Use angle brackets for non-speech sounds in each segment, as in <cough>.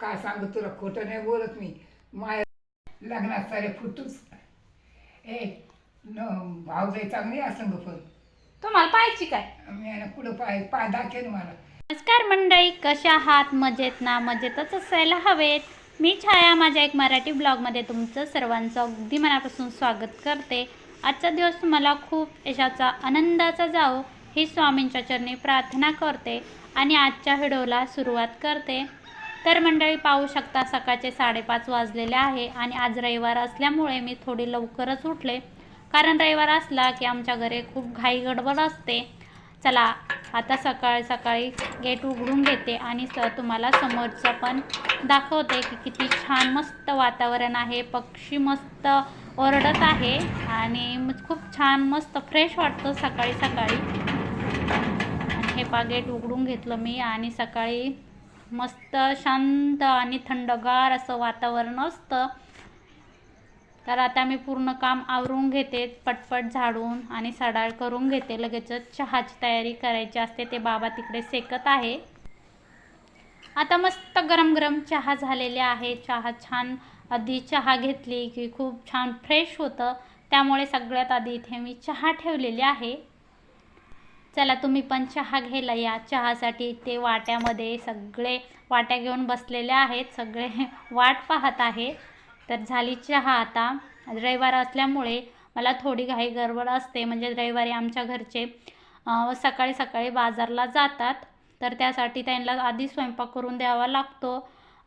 काय सांगू तुला? खोटं नाही बोलत मी. माय लग्नात सारे फुटूच. ए न भाऊ जाई चांगली असं पण तुम्हाला पाहायची काय? मी पुढं पाय पाय दाखवेन मला. नमस्कार मंडळी कशा आहात? मजेत ना? मजेतच असायला हवेत. मी छाया माझ्या एक मराठी ब्लॉगमध्ये तुमचं सर्वांचं अगदी मनापासून स्वागत करते. आजचा दिवस मला खूप यशाचा आनंदाचा जावो ही स्वामींच्या चरणी प्रार्थना करते आणि आजच्या व्हिडिओला सुरुवात करते. तर मंडळी पाहू शकता सकाळचे साडेपाच वाजलेले आहे आणि आज रविवार असल्यामुळे मी थोडी लवकरच उठले. कारण रविवार असला की आमच्या घरी खूप घाई गडबड असते. चला आता सकाळी सकाळी गेट उघडून घेते आणि स तुम्हाला समोरचं पण दाखवते की किती छान मस्त वातावरण आहे. पक्षी मस्त ओरडत आहे आणि खूप छान मस्त फ्रेश वाटतं सकाळी सकाळी. आणि हे पा गेट उघडून घेतलं मी आणि सकाळी मस्त शांत आणि थंडगार असं वातावरण असतं. तर आता मी पूर्ण काम आवरून घेते पटपट झाडून आणि सडाळ करून घेते. लगेचच चहाची तयारी करायची असते ते बाबा तिकडे सेकत आहे. आता मस्त गरम गरम चहा झालेले आहे. चहा छान आधी चहा घेतली की खूप छान फ्रेश होतं. त्यामुळे सगळ्यात आधी इथे मी चहा ठेवलेली आहे. चला तुम्ही पण चहा घ्यायला या. चहासाठी ते वाट्यामध्ये सगळे वाट्या घेऊन बसलेले आहेत. सगळे <laughs> वाट पाहत आहे तर झाली चहा आता. रविवार असल्यामुळे मला थोडी घाई गडबड असते. म्हणजे रविवारी आमच्या घरचे सकाळी सकाळी बाजारला जातात. तर त्यासाठी त्यांना आधी स्वयंपाक करून द्यावा लागतो.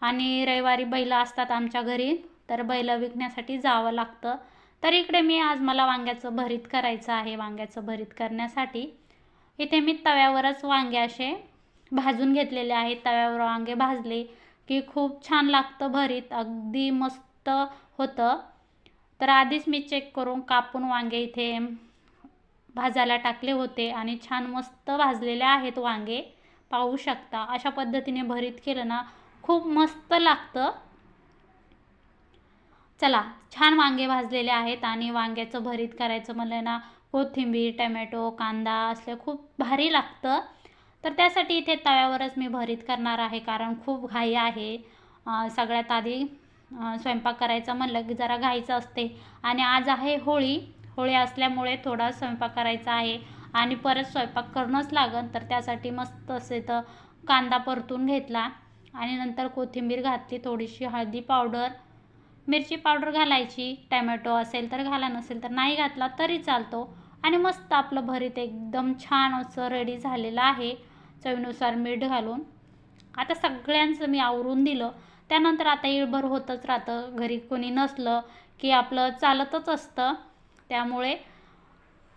आणि रविवारी बैलं असतात आमच्या घरी. तर बैलं विकण्यासाठी जावं लागतं. तर इकडे मी आज मला वांग्याचं भरीत करायचं आहे. वांग्याचं भरीत करण्यासाठी. इथे मी तव्यावरच वांगे असे भाजून घेतलेले आहेत. तव्यावर वांगे भाजले की खूप छान लागतं भरीत. अगदी मस्त होतं. तर आधीच मी चेक करून कापून वांगे इथे भाजायला टाकले होते आणि छान मस्त भाजलेले आहेत वांगे. पाहू शकता अशा पद्धतीने भरीत केलं ना खूप मस्त लागतं. चला छान वांगे भाजलेले आहेत आणि वांग्याचं भरीत करायचं म्हणलं ना कोथिंबीर टमॅटो कांदा असले खूप भारी लागतं. तर त्यासाठी इथे तव्यावरच मी भरीत करणार आहे कारण खूप घाई आहे. सगळ्यात आधी स्वयंपाक करायचा म्हणलं की जरा घाईचं असते. आणि आज आहे होळी. होळी असल्यामुळे थोडा स्वयंपाक करायचा आहे. आणि परत स्वयंपाक करणंच लागन तर त्यासाठी मस्त असे तर कांदा परतून घेतला. आणि नंतर कोथिंबीर घातली थोडीशी हळदी पावडर. मिरची पावडर घालायची. टॅमॅटो असेल तर घाला नसेल तर नाही घातला तरी चालतो. आणि मस्त आपलं भरीत एकदम छान असं रेडी झालेलं आहे. चवीनुसार मीठ घालून. आता सगळ्यांचं मी आवरून दिलं. त्यानंतर आता इळभर होतच राहतं. घरी कोणी नसलं की आपलं चालतच असतं. त्यामुळे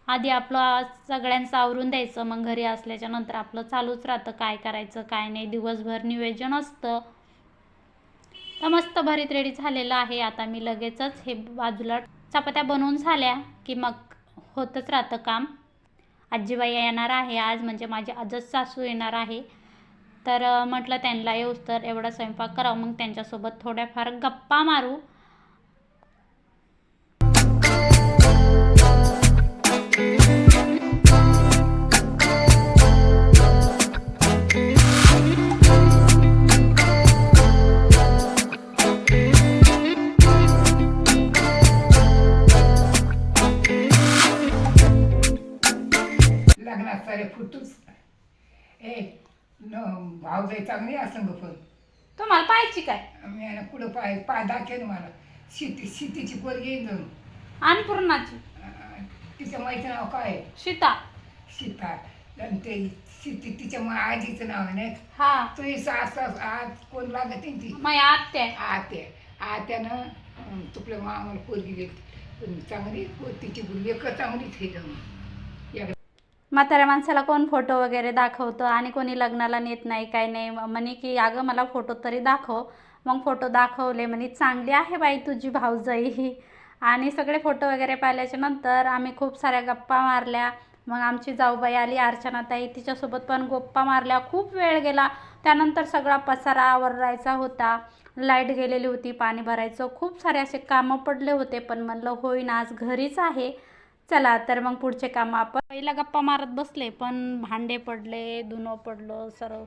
आधी आपलं सगळ्यांचं आवरून द्यायचं. मग घरी असल्याच्या नंतर आपलं चालूच राहतं. काय करायचं काय नाही. दिवसभर नियोजन असतं. तर मस्त भरीत रेडी झालेलं आहे. आता मी लगेचच हे बाजूला चपात्या बनवून झाल्या की मग होतच राहतं काम. आजीबाई येणार आहे आज म्हणजे माझी आजच सासू येणार आहे. तर म्हटलं त्यांना येऊस तर एवढा स्वयंपाक करावं मग त्यांच्यासोबत थोड्याफार गप्पा मारू. भाऊ जाई चांगली असं पण. तुम्हाला पाहायची काय? मी पुढं पाय पाय दाखवेन मला शेती शेतीची पोरगी येईन जाऊन. अन्नपूर्णाची अं, तिचं माहिती नाव काय? आहे? सीता. सीता. आणि ते शेती तिच्या मा आजीचं नाव आहे नाही हा. तो असं आज कोण लागत ती? माझी आत्या. आत्या आत्यानं अं, तुपल्या मामाला पोरगी पण चांगली पो- तिची लेख चांगलीच हे जाऊन एकदा म्हाताऱ्या माणसाला कोण फोटो वगैरे दाखवतं आणि कोणी लग्नाला नेत नाही काय नाही. म्हणे की अगं मला फोटो तरी दाखव. मग फोटो दाखवले म्हणे चांगली आहे बाई तुझी भाऊजाई. आणि सगळे फोटो वगैरे पाहिल्याच्या नंतर आम्ही खूप साऱ्या गप्पा मारल्या. मग आमची जाऊबाई आली अर्चनाताई तिच्यासोबत पण गप्पा मारल्या. खूप वेळ गेला. त्यानंतर सगळा पसारा आवरायचा होता. लाइट गेलेली होती पाणी भरायचं. खूप सारे असे कामं पडले होते. पण म्हणलं होईना आज घरीच आहे. चला तर मग पुढचे कामं आपण पहिला गप्पा मारत बसले पण भांडे पडले धुणं पडलं सर्व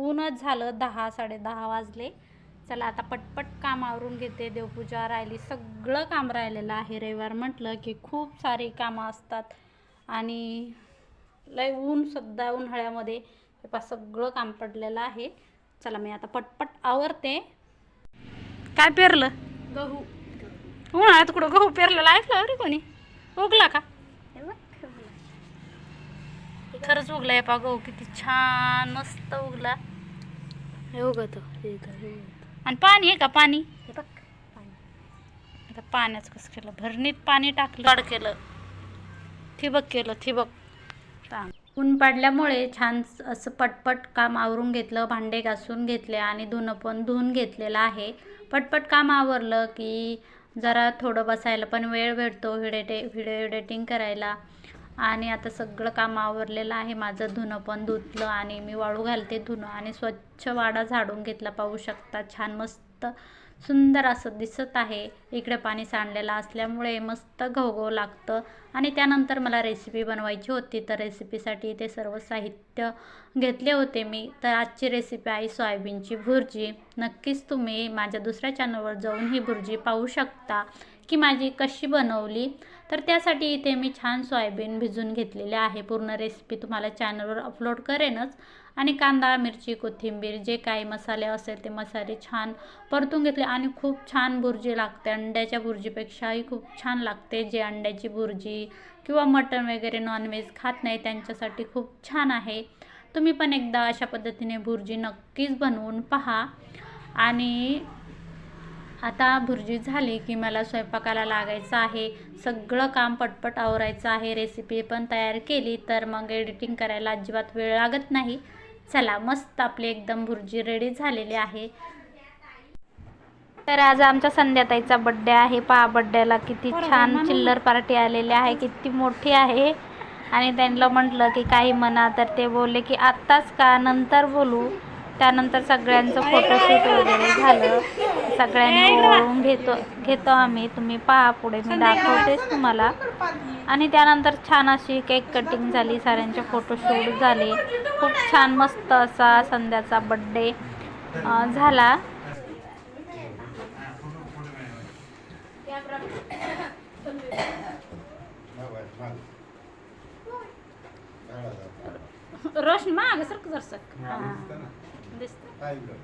ऊनच झालं दहा साडे दहा वाजले. चला आता पटपट काम आवरून घेते देवपूजा राहिली सगळं काम राहिलेलं आहे रविवार म्हटलं की खूप सारी कामं असतात. आणि लय ऊन सुद्धा उन्हाळ्यामध्ये हे पा सगळं काम पडलेलं आहे. चला मी आता पटपट आवरते. काय पेरलं? गहू. उन्हाळ्यात कुठं गहू पेरलेला ऐकलं रे कोणी? उगला का? खरंच उगला पा गहू किती छान मस्त उगला. हे उगत. आणि पाणी आहे का? पाणी? आता पाण्याच कसं केलं? भरणीत पाणी टाकलं. केलं. ठिबक केलं ठिबक. ऊन पडल्यामुळे छान असं पटपट काम आवरून घेतलं भांडे घासून घेतले आणि धुणं पण धुवून घेतलेलं आहे. पटपट काम आवरलं की जरा थोडं बसायला पण वेळ भेटतो व्हिडिओ व्हिडिओ एडिटिंग करायला. आणि आता सगळं काम आवरलेलं आहे. माझं धुणं पण धुतलं आणि मी वाळू घालते धुणं. आणि स्वच्छ वाडा झाडून घेतला पाहू शकता. छान मस्त सुंदर असं दिसत आहे. इकडे पाणी सांडलेलं असल्यामुळे मस्त घवघव लागतं. आणि त्यानंतर मला रेसिपी बनवायची होती. तर रेसिपीसाठी ते सर्व साहित्य घेतले होते मी. तर आजची रेसिपी आहे सोयाबीनची भुर्जी. नक्कीच तुम्ही माझ्या दुसऱ्या चॅनलवर जाऊन ही भुर्जी पाहू शकता. की माझी कशी बनवली? तर त्यासाठी इथे मी छान सोयाबीन भिजून घेतलेले आहे. पूर्ण रेसिपी तुम्हाला चॅनलवर अपलोड करेनच. आणि कांदा मिरची कोथिंबीर जे काही मसाले असेल ते मसाले छान परतून घेतले. आणि खूप छान भुर्जी लागते. अंड्याच्या भुर्जीपेक्षाही खूप छान लागते. जे अंड्याची भुर्जी किंवा मटण वगैरे नॉनव्हेज खात नाही त्यांच्यासाठी खूप छान आहे. तुम्ही पण एकदा अशा पद्धतीने भुर्जी नक्कीच बनवून पहा. आणि आता भुर्जी झाली की मला स्वयंपाकाला लागायचं आहे. सगळं काम पटपट आवरायचं आहे. रेसिपी पण तयार केली तर मग एडिटिंग करायला अजिबात वेळ लागत नाही. चला मस्त आपली एकदम भुर्जी रेडी झालेली आहे. तर आज आमच्या संध्याताईचा बड्डे आहे. पहा बड्डेला किती छान चिल्लर पार्टी आलेली आहे. किती मोठी आहे. आणि त्यांना म्हटलं की काही म्हणा तर ते बोलले की आत्ताच का? नंतर बोलू. त्यानंतर सगळ्यांचं फोटोशूट वगैरे झालं. सगळ्यांनी ओळून घेतो घेतो आम्ही. तुम्ही पहा पुढे मी दाखवतेच तुम्हाला. आणि त्यानंतर छान अशी केक कटिंग झाली साऱ्यांचे फोटोशूट झाले. खूप छान मस्त असा संध्याचा बड्डे झाला. रोशन माग सरक जरसक हां दिसतं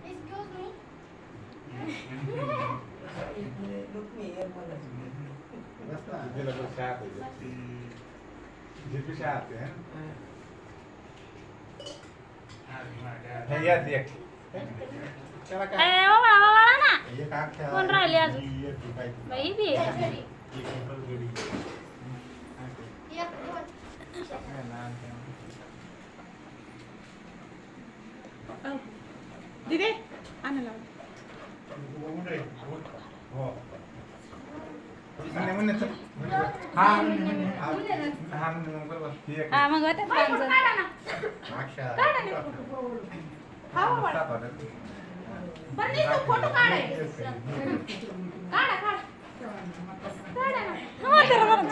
ए, ओवाळा, ओवाळा ना कोण राहिले अजून? बाई बी आहे का? हा मग. हो, तर बरं.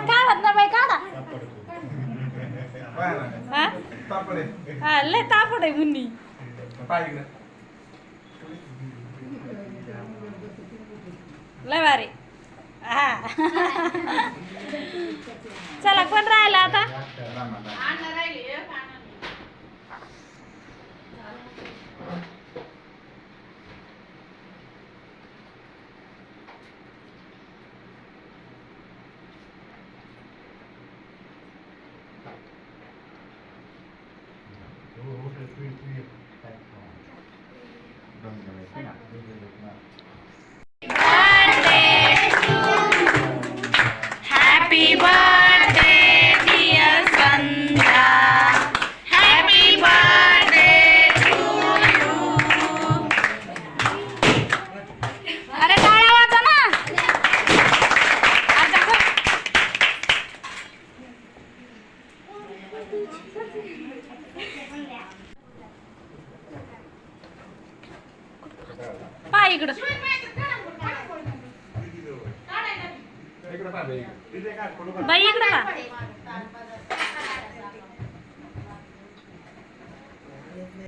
काय होत नाही बाई काढा. हा? हा लय तापड आहे मुन्नी. लय भारी. हा. <laughs> चला कोण राहिला आता? पहा इकडं. बाई. इकडं का